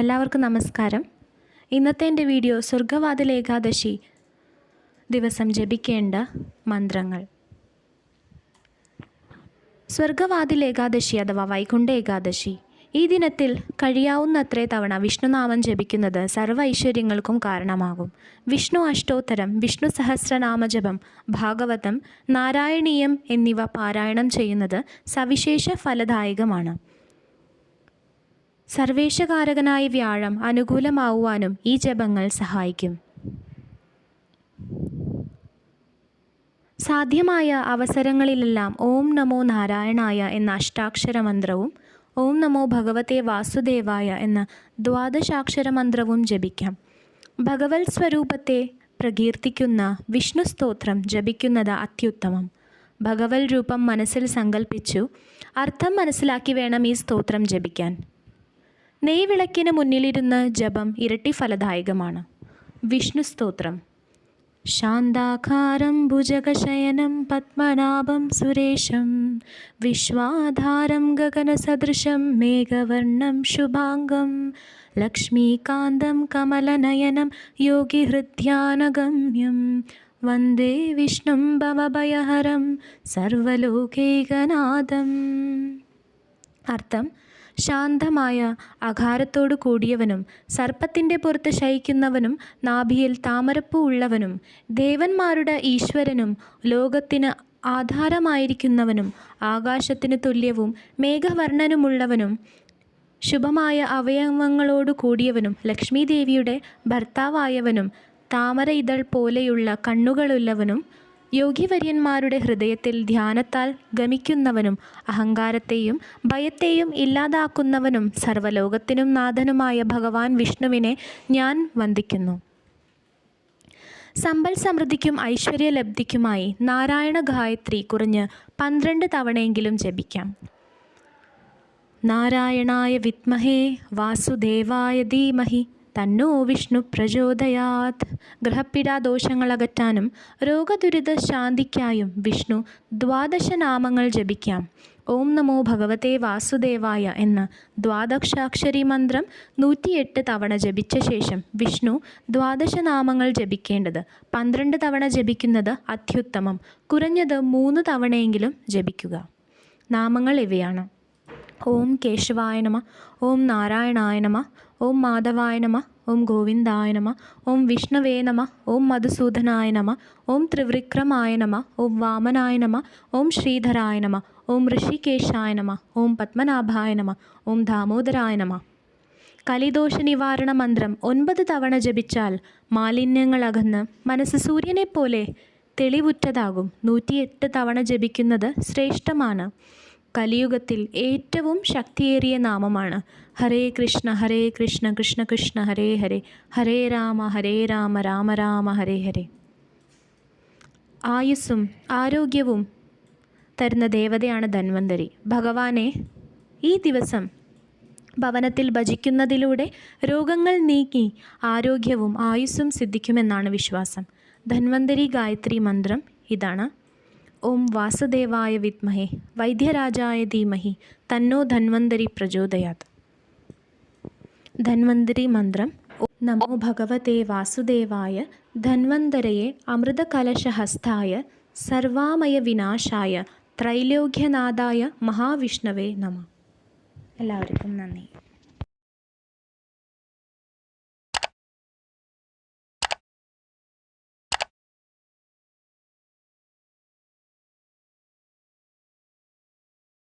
എല്ലാവർക്കും നമസ്കാരം. ഇന്നത്തെ എന്റെ വീഡിയോ സ്വർഗവാതിൽ ഏകാദശി ദിവസം ജപിക്കേണ്ട മന്ത്രങ്ങൾ. സ്വർഗവാതിൽ ഏകാദശി അഥവാ വൈകുണ്ഠ ഏകാദശി. ഈ ദിനത്തിൽ കഴിയാവുന്നത്രേ തവണ വിഷ്ണുനാമം ജപിക്കുന്നത് സർവ ഐശ്വര്യങ്ങൾക്കും കാരണമാകും. വിഷ്ണു അഷ്ടോത്തരം വിഷ്ണു സഹസ്രനാമജപം ഭാഗവതം നാരായണീയം എന്നിവ പാരായണം ചെയ്യുന്നത് സവിശേഷ ഫലദായകമാണ്. സർവേശകാരകനായ വ്യാഴം അനുകൂലമാവുവാനും ഈ ജപങ്ങൾ സഹായിക്കും. സാധ്യമായ അവസരങ്ങളിലെല്ലാം ഓം നമോ നാരായണായ എന്ന അഷ്ടാക്ഷര മന്ത്രവും ഓം നമോ ഭഗവത്തെ വാസുദേവായ എന്ന ദ്വാദശാക്ഷര മന്ത്രവും ജപിക്കാം. ഭഗവത് സ്വരൂപത്തെ പ്രകീർത്തിക്കുന്ന വിഷ്ണു സ്തോത്രം ജപിക്കുന്നത് അത്യുത്തമം. ഭഗവത് രൂപം മനസ്സിൽ സങ്കല്പിച്ചു അർത്ഥം മനസ്സിലാക്കി വേണം ഈ സ്തോത്രം ജപിക്കാൻ. നെയ്വിളക്കിന് മുന്നിലിരുന്ന് ജപം ഇരട്ടി ഫലദായകമാണ്. വിഷ്ണു സ്തോത്രം. ശാന്താകാരം ഭുജഗശയനം പത്മനാഭം സുരേശം. വിശ്വാധാരം ഗഗനസദൃശം മേഘവർണം ശുഭാംഗം. ലക്ഷ്മീകാന്തം കമലനയനം യോഗിഹൃദ്യാനഗമ്യം വന്ദേ വിഷ്ണും ഭവഭയഹരം സർവലോകൈകനാഥം. അർത്ഥം ശാന്തമായ അകാരത്തോടു കൂടിയവനും സർപ്പത്തിന്റെ പുറത്ത് ശയിക്കുന്നവനും നാഭിയിൽ താമരപ്പൂ ഉള്ളവനും ദേവന്മാരുടെ ഈശ്വരനും ലോകത്തിന് ആധാരമായിരിക്കുന്നവനും ആകാശത്തിന് തുല്യവും മേഘവർണനുമുള്ളവനും ശുഭമായ അവയവങ്ങളോടു കൂടിയവനും ലക്ഷ്മീദേവിയുടെ ഭർത്താവായവനും താമര ഇതൾ പോലെയുള്ള കണ്ണുകളുള്ളവനും യോഗിവര്യന്മാരുടെ ഹൃദയത്തിൽ ധ്യാനത്താൽ ഗമിക്കുന്നവനും അഹങ്കാരത്തെയും ഭയത്തെയും ഇല്ലാതാക്കുന്നവനും സർവലോകത്തിനും നാഥനുമായ ഭഗവാൻ വിഷ്ണുവിനെ ഞാൻ വന്ദിക്കുന്നു. സമ്പൽ സമൃദ്ധിക്കും ഐശ്വര്യലബ്ധിക്കുമായി നാരായണ ഗായത്രി കുറഞ്ഞ് പന്ത്രണ്ട് തവണയെങ്കിലും ജപിക്കാം. നാരായണായ വിത്മഹേ വാസുദേവായ ധീമഹി. തന്നോ വിഷ്ണു പ്രചോദയാത്. അകറ്റാനും രോഗദുരിത ശാന്തിക്കായും വിഷ്ണു ദ്വാദശ നാമങ്ങൾ ജപിക്കാം. ഓം നമോ ഭഗവതേ വാസുദേവായ എന്ന ദ്വാദശാക്ഷരി മന്ത്രം നൂറ്റിയെട്ട് തവണ ജപിച്ച ശേഷം വിഷ്ണു ദ്വാദശ നാമങ്ങൾ ജപിക്കേണ്ടത് പന്ത്രണ്ട് തവണ ജപിക്കുന്നത് അത്യുത്തമം. കുറഞ്ഞത് മൂന്ന് തവണയെങ്കിലും ജപിക്കുക. നാമങ്ങൾ ഇവയാണ്. ഓം കേശവായ നമ. ഓം നാരായണായ നമ. ഓം മാധവായ നമ ഓം ഗോവിന്ദായ നമ ഓം വിഷ്ണവേ നമ ഓം മധുസൂദനായ നമ ഓം ത്രിവിക്രമായ നമ ഓം വാമനായ നമ ഓം ശ്രീധരായ നമ ഓം ഋഷികേശായ നമ ഓം പത്മനാഭായ നമ ഓം ദാമോദരായ നമ. കലിദോഷ നിവാരണ മന്ത്രം ഒൻപത് തവണ ജപിച്ചാൽ മാലിന്യങ്ങൾ അകന്ന് മനസ്സ് സൂര്യനെപ്പോലെ തെളിവുറ്റതാകും. നൂറ്റിയെട്ട് തവണ ജപിക്കുന്നത് ശ്രേഷ്ഠമാണ്. കലിയുഗത്തിൽ ഏറ്റവും ശക്തിയേറിയ നാമമാണ്. ഹരേ കൃഷ്ണ ഹരേ കൃഷ്ണ കൃഷ്ണ കൃഷ്ണ ഹരേ ഹരേ. ഹരേ രാമ ഹരേ രാമ രാമ രാമ ഹരേ ഹരേ. ആയുസ്സും ആരോഗ്യവും തരുന്ന ദേവതയാണ് ധന്വന്തരി. ഭഗവാനെ ഈ ദിവസം ഭവനത്തിൽ ഭജിക്കുന്നതിലൂടെ രോഗങ്ങൾ നീക്കി ആരോഗ്യവും ആയുസ്സും സിദ്ധിക്കുമെന്നാണ് വിശ്വാസം. ധന്വന്തരി ഗായത്രി മന്ത്രം ഇതാണ്. ഓം വാസുദേവായ വിത്മഹേ വൈദ്യരാജായ ധീമഹി തന്നോ ധന്വന്തരി പ്രചോദയാത്. ധന്വന്തരി മന്ത്രം നമോ ഭഗവതേ വാസുദേവായ ധന്വന്തരയെ അമൃതകലശഹസ്തായ സർവാമയ വിനാശായ ത്രൈലോക്യനാഥായ മഹാവിഷ്ണവേ നമ. എല്ലാവർക്കും നന്ദി.